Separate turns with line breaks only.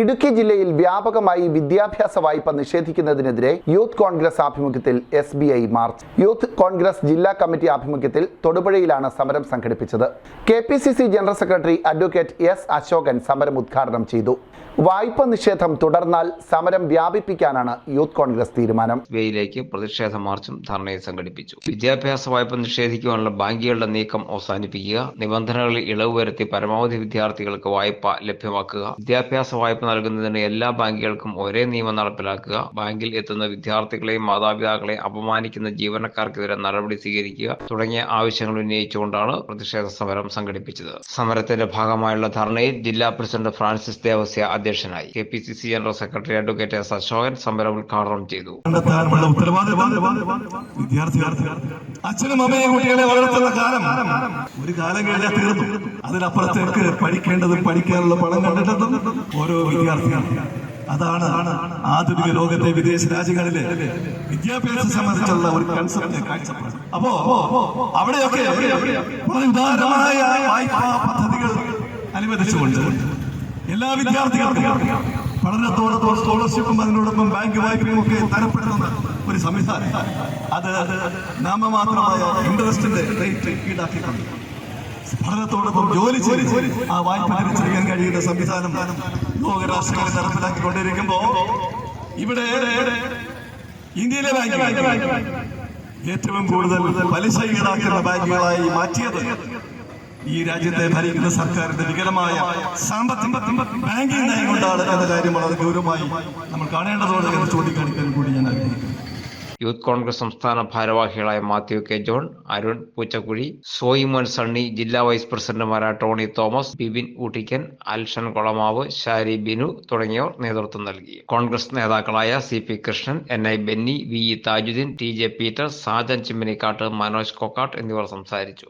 ഇടുക്കി ജില്ലയിൽ വ്യാപകമായി വിദ്യാഭ്യാസ വായ്പ നിഷേധിക്കുന്നതിനെതിരെ യൂത്ത് കോൺഗ്രസ് ആഭിമുഖ്യത്തിൽ S B I march. Youth Congress ജില്ലാ കമ്മിറ്റി ആഭിമുഖ്യത്തിൽ തൊടുപുഴയിലാണ് സമരം സംഘടിപ്പിച്ചത്. K P C C general secretary advocate S Ashokan സമരം ഉദ്ഘാടനം ചെയ്തു. വായ്പ നിഷേധം തുടർന്നാൽ സമരം വ്യാപിപ്പിക്കാനാണ് യൂത്ത് കോൺഗ്രസ് തീരുമാനം.
വേയിലേക്ക് പ്രതിഷേധ മാർച്ചും ധർണയും സംഘടിപ്പിച്ചു. വിദ്യാഭ്യാസ വായ്പ നിഷേധിക്കുവാനുള്ള ബാങ്കുകളുടെ നീക്കം അവസാനിപ്പിക്കുക നിബന്ധനകളിൽ ഇളവ് വരുത്തി പരമാവധി വിദ്യാർത്ഥികൾക്ക് വായ്പ ലഭ്യമാക്കുക വിദ്യാഭ്യാസ വായ്പ നൽകുന്നതിന് എല്ലാ ബാങ്കുകൾക്കും ഒരേ നിയമം നടപ്പിലാക്കുക. ബാങ്കിൽ എത്തുന്ന വിദ്യാർത്ഥികളെയും മാതാപിതാക്കളെ അപമാനിക്കുന്ന ജീവനക്കാർക്കെതിരെ നടപടി സ്വീകരിക്കുക തുടങ്ങിയ ആവശ്യങ്ങൾ ഉന്നയിച്ചുകൊണ്ടാണ് പ്രതിഷേധ സമരം സംഘടിപ്പിച്ചത്. സമരത്തിന്റെ ഭാഗമായുള്ള ധർണയിൽ ജില്ലാ പ്രസിഡന്റ് ഫ്രാൻസിസ് ദേവസ്യ അധ്യക്ഷനായി. K P C C general secretary advocate S Ashokan സമരം ഉദ്ഘാടനം ചെയ്തു.
അച്ഛനും അമ്മയും കുട്ടികളെ വളർത്തുന്ന കാലം. ഒരു കാലം കഴിഞ്ഞാൽ തീർന്നു. അതിനപ്പുറത്തേക്ക് പഠിക്കേണ്ടതും പഠിക്കാനുള്ള പണം കണ്ടെത്തുന്നതും ഓരോ വിദ്യാർത്ഥികളും അതാണ് ആധുനിക ലോകത്തെ വിദേശ രാജ്യങ്ങളിലെ വിദ്യാഭ്യാസം സംബന്ധിച്ചുള്ള ഒരു കൺസെപ്റ്റ് കാഴ്ചപ്പാട്. അപ്പോ അവിടെയൊക്കെ വായ്പാ പദ്ധതികൾ അനുവദിച്ചുകൊണ്ട് എല്ലാ വിദ്യാർത്ഥികൾക്കും പഠനത്തോടൊപ്പം സ്കോളർഷിപ്പും അതിനോടൊപ്പം ബാങ്ക് വായ്പയും ഒക്കെ തരപ്പെടുന്ന ഒരു സംവിധാനം. അത് നാമമാത്രമായ ഇൻട്രസ്റ്റിന്റെ റേറ്റ് ഈടാക്കിക്കൊണ്ട് പഠനത്തോടൊപ്പം ജോലി ചെയ്ത് ആ വായ്പ തിരിച്ചറിയാൻ കഴിയുന്ന സംവിധാനം ലോകരാഷ്ട്രങ്ങളിൽ നടപ്പിലാക്കിക്കൊണ്ടിരിക്കുമ്പോ ഇവിടെ ഇന്ത്യയിലെ ബാങ്ക് ഏറ്റവും കൂടുതൽ പലിശ ഈടാക്കുന്ന ബാങ്കുകളായി മാറ്റിയത് ഈ രാജ്യത്തെ ഭരിക്കുന്ന സർക്കാരിന്റെ വികലമായ സാമ്പത്തിക ബാങ്കിംഗ് നയം കൊണ്ടാണ് എന്ന കാര്യം വളരെ ഗൗരവമായി നമ്മൾ കാണേണ്ടതുണ്ട് എന്ന് ചൂണ്ടിക്കാണിക്കാൻ കൂടി
യൂത്ത് കോൺഗ്രസ് സംസ്ഥാന ഭാരവാഹികളായ Mathew K John Arun Poochakuzhi Soyimon Sunny ജില്ലാ വൈസ് പ്രസിഡന്റുമാരായ ടോണി തോമസ് ബിബിൻ ഊട്ടിക്കൻ അൽഷൻ കൊളമാവ് ഷാരി ബിനു തുടങ്ങിയവർ നേതൃത്വം നൽകി. കോൺഗ്രസ് നേതാക്കളായ C P Krishnan N I Benny V E Thajudheen T J Peter Sajan Chimminikkattu Manoj Kokkattu എന്നിവർ സംസാരിച്ചു.